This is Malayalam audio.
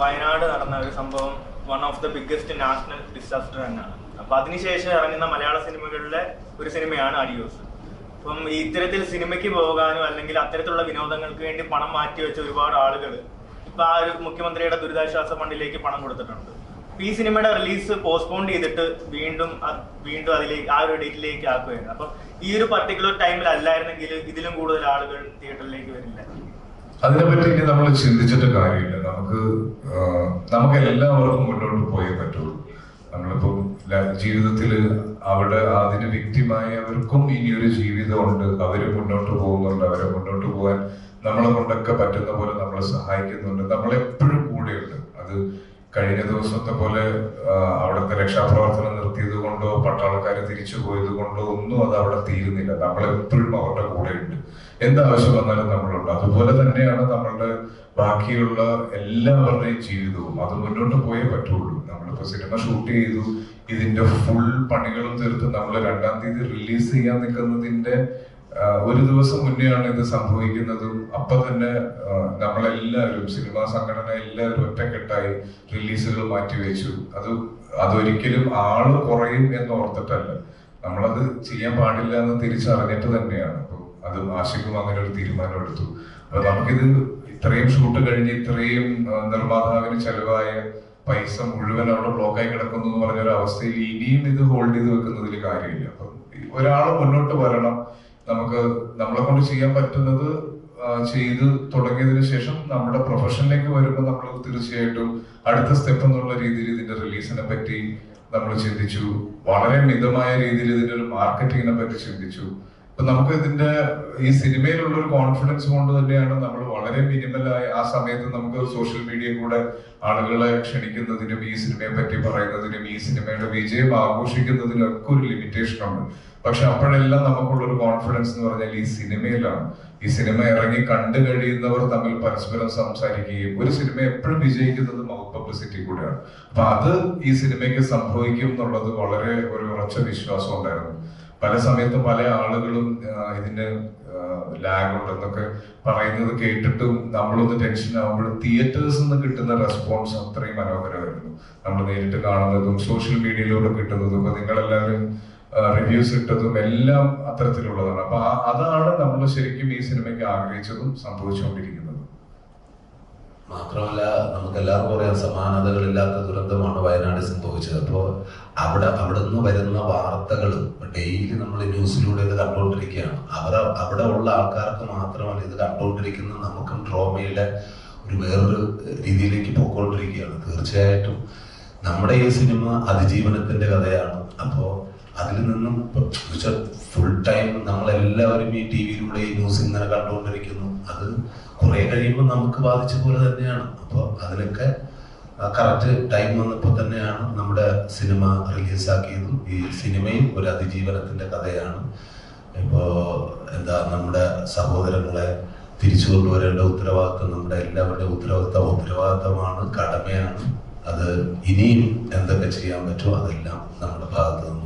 വയനാട് നടന്ന ഒരു സംഭവം one of the biggest national disaster തന്നെയാണ് അപ്പൊ അതിനുശേഷം ഇറങ്ങുന്ന മലയാള സിനിമകളിലെ ഒരു സിനിമയാണ് അഡിയോസ് അപ്പം ഇത്തരത്തിൽ സിനിമയ്ക്ക് പോകാനും അല്ലെങ്കിൽ അത്തരത്തിലുള്ള വിനോദങ്ങൾക്ക് വേണ്ടി പണം മാറ്റിവെച്ച ഒരുപാട് ആളുകൾ ഇപ്പൊ ആ ഒരു മുഖ്യമന്ത്രിയുടെ ദുരിതാശ്വാസ ഫണ്ടിലേക്ക് പണം കൊടുത്തിട്ടുണ്ട്. ഈ സിനിമയുടെ റിലീസ് പോസ്റ്റ്പോൺ ചെയ്തിട്ട് വീണ്ടും വീണ്ടും അതിലേക്ക് ആ ഒരു ഡേറ്റിലേക്ക് ആക്കുകയാണ്. അപ്പം ഈ ഒരു പർട്ടിക്കുലർ ടൈമിൽ അല്ലായിരുന്നെങ്കിൽ ഇതിലും കൂടുതൽ ആളുകൾ തിയേറ്ററിലേക്ക് വരില്ല. അതിനെപ്പറ്റി നമ്മൾ ചിന്തിച്ചിട്ട് കാര്യമില്ല. നമുക്ക് നമുക്ക് എല്ലാവർക്കും മുന്നോട്ട് പോയേ പറ്റുള്ളൂ. നമ്മളിപ്പം ജീവിതത്തിൽ അവിടെ അതിന് വ്യക്തിമായവർക്കും ഇനിയൊരു ജീവിതമുണ്ട്. അവർ മുന്നോട്ട് പോകുന്നുണ്ട്. അവരെ മുന്നോട്ട് പോകാൻ നമ്മളെ കൊണ്ടൊക്കെ പറ്റുന്ന പോലെ നമ്മളെ സഹായിക്കുന്നുണ്ട്. നമ്മളെപ്പോഴും കൂടെയുണ്ട്. അത് കഴിഞ്ഞ ദിവസത്തെ പോലെ അവിടുത്തെ രക്ഷാപ്രവർത്തനം നിർത്തിയത് കൊണ്ടോ പട്ടാളക്കാരെ തിരിച്ചു പോയത് കൊണ്ടോ ഒന്നും അത് അവിടെ തീരുന്നില്ല. നമ്മളെപ്പോഴും അവരുടെ കൂടെയുണ്ട്. എന്താവശ്യം വന്നാലും നമ്മളുണ്ട്. അതുപോലെ തന്നെയാണ് നമ്മളുടെ ബാക്കിയുള്ള എല്ലാവരുടെയും ജീവിതവും. അത് മുന്നോട്ട് പോയേ പറ്റുള്ളൂ. നമ്മളിപ്പോ സിനിമ ഷൂട്ട് ചെയ്തു ഇതിന്റെ ഫുൾ പണികളും തീർത്ത് നമ്മൾ രണ്ടാം തീയതി റിലീസ് ചെയ്യാൻ നിൽക്കുന്നതിന്റെ ഒരു ദിവസം മുന്നെയാണ് ഇത് സംഭവിക്കുന്നതും. അപ്പൊ തന്നെ നമ്മളെല്ലാവരും സിനിമാ സംഘടന എല്ലാവരും ഒറ്റക്കെട്ടായി റിലീസുകൾ മാറ്റിവെച്ചു അത് അതൊരിക്കലും ആൾ കുറയും എന്ന് ഓർത്തിട്ടല്ല. നമ്മളത് ചെയ്യാൻ പാടില്ല എന്ന് തിരിച്ചറിഞ്ഞിട്ട് തന്നെയാണ്. അത് ആശിക്കും അങ്ങനെ ഒരു തീരുമാനം എടുത്തു. അപ്പൊ നമുക്കിത് ഇത്രയും ഷൂട്ട് കഴിഞ്ഞ് ഇത്രയും നിർമ്മാതാവിന് ചെലവായ പൈസ മുഴുവൻ അവിടെ ബ്ലോക്കായി കിടക്കുന്നു എന്ന് പറഞ്ഞ ഒരു അവസ്ഥയിൽ ഇനിയും ഇത് ഹോൾഡ് ചെയ്ത് വെക്കുന്നതിൽ കാര്യമില്ല. അപ്പം ഒരാൾ മുന്നോട്ട് വരണം. നമുക്ക് നമ്മളെ കൊണ്ട് ചെയ്യാൻ പറ്റുന്നത് ചെയ്ത് തുടങ്ങിയതിനു ശേഷം നമ്മുടെ പ്രൊഫഷനിലേക്ക് വരുമ്പോൾ നമ്മൾ തീർച്ചയായിട്ടും അടുത്ത സ്റ്റെപ്പ് എന്നുള്ള രീതിയിൽ ഇതിന്റെ റിലീസിനെ പറ്റി നമ്മൾ ചിന്തിച്ചു. വളരെ മിതമായ രീതിയിൽ ഇതിന്റെ ഒരു മാർക്കറ്റിങ്ങിനെ പറ്റി ചിന്തിച്ചു. നമുക്ക് ഇതിന്റെ ഈ സിനിമയിലുള്ള ഒരു കോൺഫിഡൻസ് കൊണ്ട് തന്നെയാണ് നമ്മൾ വളരെ മിനിമലായി ആ സമയത്ത് നമുക്ക് സോഷ്യൽ മീഡിയ കൂടെ ആളുകളെ ക്ഷണിക്കുന്നതിനും ഈ സിനിമയെ പറ്റി പറയുന്നതിനും ഈ സിനിമയുടെ വിജയം ആഘോഷിക്കുന്നതിനും ഒക്കെ ഒരു ലിമിറ്റേഷൻ ഉണ്ട്. പക്ഷെ അപ്പോഴെല്ലാം നമുക്കുള്ള ഒരു കോൺഫിഡൻസ് എന്ന് പറഞ്ഞാൽ ഈ സിനിമയിലാണ്. ഈ സിനിമ ഇറങ്ങി കണ്ടു കഴിയുന്നവർ തമ്മിൽ പരസ്പരം സംസാരിക്കുകയും ഒരു സിനിമ എപ്പോഴും വിജയിക്കുന്നത് മൗത്ത് പബ്ലിസിറ്റി കൂടെയാണ്. അപ്പൊ അത് ഈ സിനിമയ്ക്ക് സംഭവിക്കും എന്നുള്ളത് വളരെ ഒരു ഉറച്ച വിശ്വാസം ഉണ്ടായിരുന്നു. പല സമയത്തും പല ആളുകളും ഇതിന്റെ ഇതിന് ലാഗ് ഉണ്ടെന്നൊക്കെ പറയുന്നത് കേട്ടിട്ടും നമ്മളൊന്ന് ടെൻഷൻ ആവുമ്പോൾ തിയേറ്റേഴ്സിൽ നിന്ന് കിട്ടുന്ന റെസ്പോൺസ് അത്രയും മനോഹരമായിരുന്നു. നമ്മൾ നേരിട്ട് കാണുന്നതും സോഷ്യൽ മീഡിയയിലൂടെ കിട്ടുന്നതും അപ്പൊ നിങ്ങളെല്ലാവരും റിവ്യൂസ് ഇട്ടതും എല്ലാം അത്തരത്തിലുള്ളതാണ്. അപ്പൊ അതാണ് നമ്മൾ ശരിക്കും ഈ സിനിമയ്ക്ക് ആഗ്രഹിച്ചതും സംഭവിച്ചുകൊണ്ടിരിക്കുന്നത്. മാത്രമല്ല നമുക്ക് എല്ലാവർക്കും അറിയാം സമാനതകളില്ലാത്ത ദുരന്തമാണ് വയനാട് സംഭവിച്ചത്. അപ്പോൾ അവിടെ അവിടെ നിന്ന് വരുന്ന വാർത്തകൾ ഡെയിലി നമ്മൾ ന്യൂസിലൂടെ ഇത് കണ്ടുകൊണ്ടിരിക്കുകയാണ്. അവർ അവിടെ ഉള്ള ആൾക്കാർക്ക് മാത്രമല്ല ഇത് കണ്ടുകൊണ്ടിരിക്കുന്ന നമുക്കും ട്രോമയുടെ ഒരു വേറൊരു രീതിയിലേക്ക് പോയിക്കൊണ്ടിരിക്കുകയാണ്. തീർച്ചയായിട്ടും നമ്മുടെ ഈ സിനിമ അതിജീവനത്തിന്റെ കഥയാണ്. അപ്പോൾ അതിൽ നിന്നും ഫുൾ ടൈം നമ്മളെല്ലാവരും ഈ ടി വിയിലൂടെ ഈ ന്യൂസ് ഇങ്ങനെ കണ്ടുകൊണ്ടിരിക്കുന്നു. അത് കുറെ കഴിയുമ്പോൾ നമുക്ക് ബാധിച്ച പോലെ തന്നെയാണ്. അപ്പോൾ അതിലൊക്കെ കറക്റ്റ് ടൈം വന്നപ്പോൾ തന്നെയാണ് നമ്മുടെ സിനിമ റിലീസാക്കിയതും ഈ സിനിമയും ഒരു അതിജീവനത്തിന്റെ കഥയാണ്. ഇപ്പോൾ എന്താ നമ്മുടെ സഹോദരങ്ങളെ തിരിച്ചു കൊണ്ടുവരേണ്ട ഉത്തരവാദിത്വം നമ്മുടെ എല്ലാവരുടെ ഉത്തരവാദിത്തം ഉത്തരവാദിത്തമാണ് കടമയാണ്. അത് ഇനിയും എന്തൊക്കെ ചെയ്യാൻ പറ്റുമോ അതെല്ലാം നമ്മുടെ ഭാഗത്ത് നിന്ന്